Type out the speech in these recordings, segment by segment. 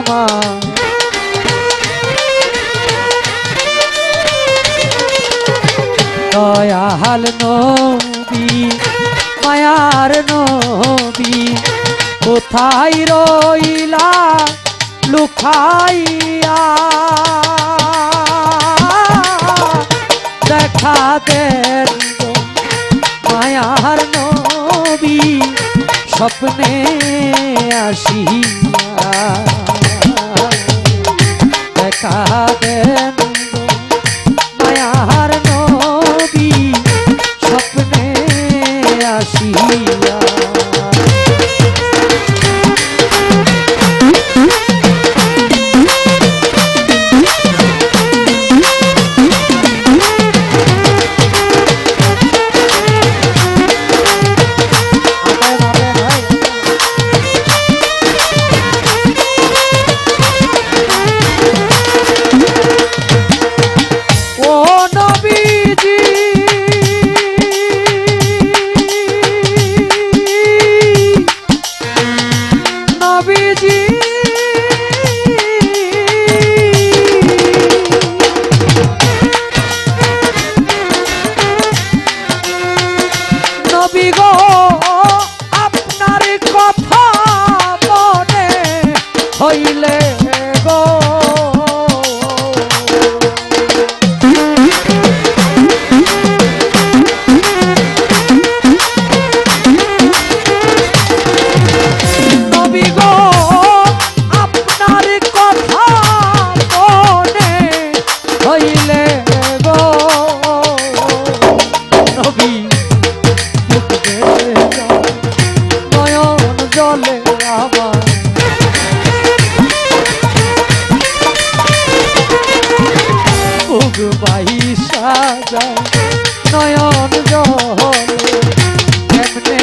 আমার দয়াল নবী মায়ার নবি কোথায় রইলা লুখাইয়া দেখা দেন মায়ার নবি স্বপ্নে আসি আমার বাই সাজা নয়ন জহরে এমনে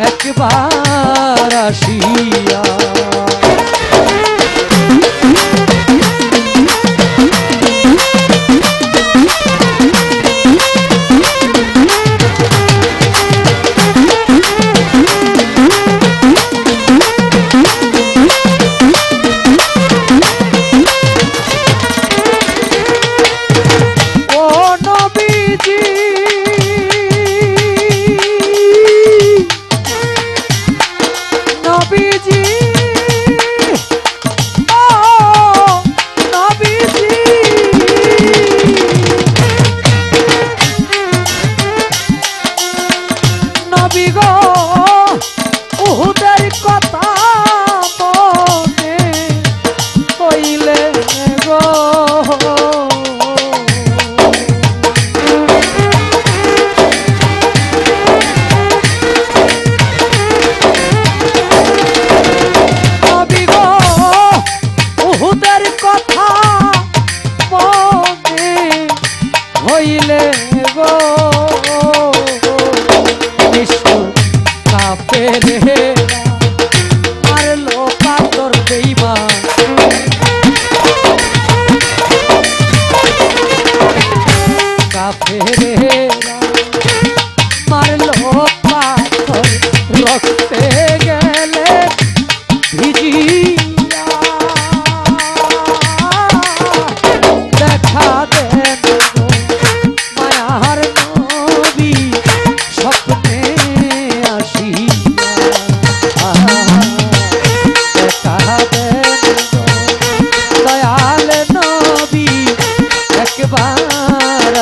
একবার আসিয়া নবীজি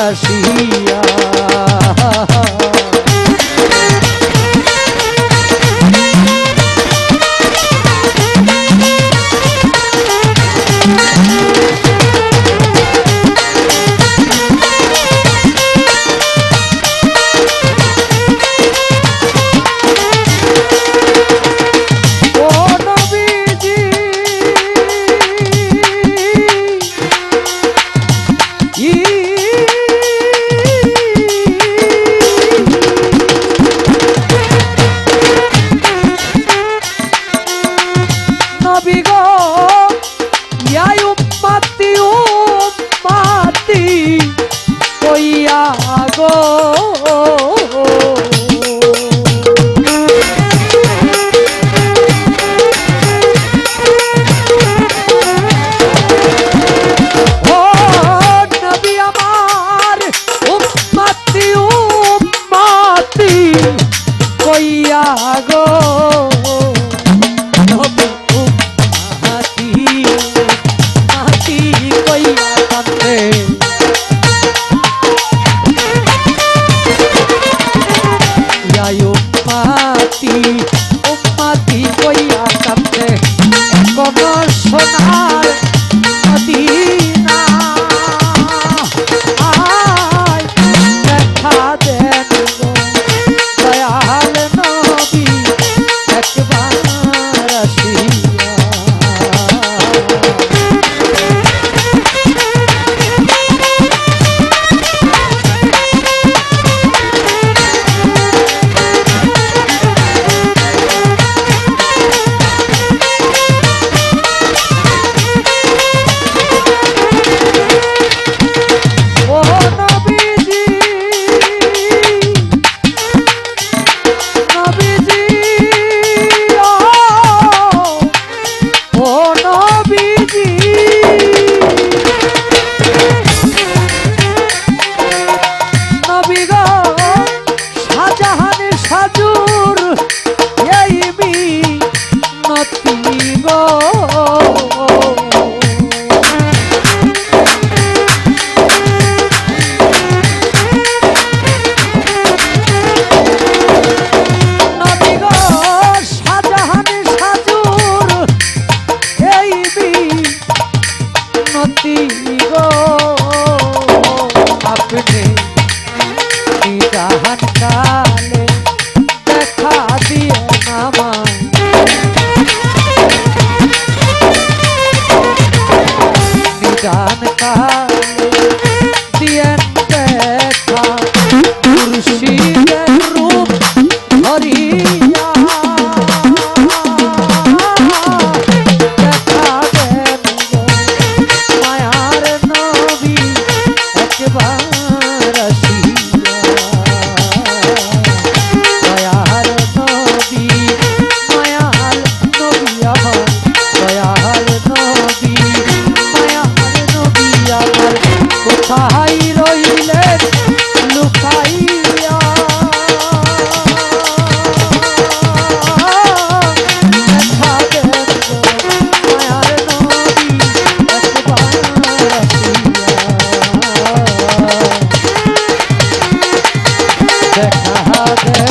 আসিয়া go! Gracias.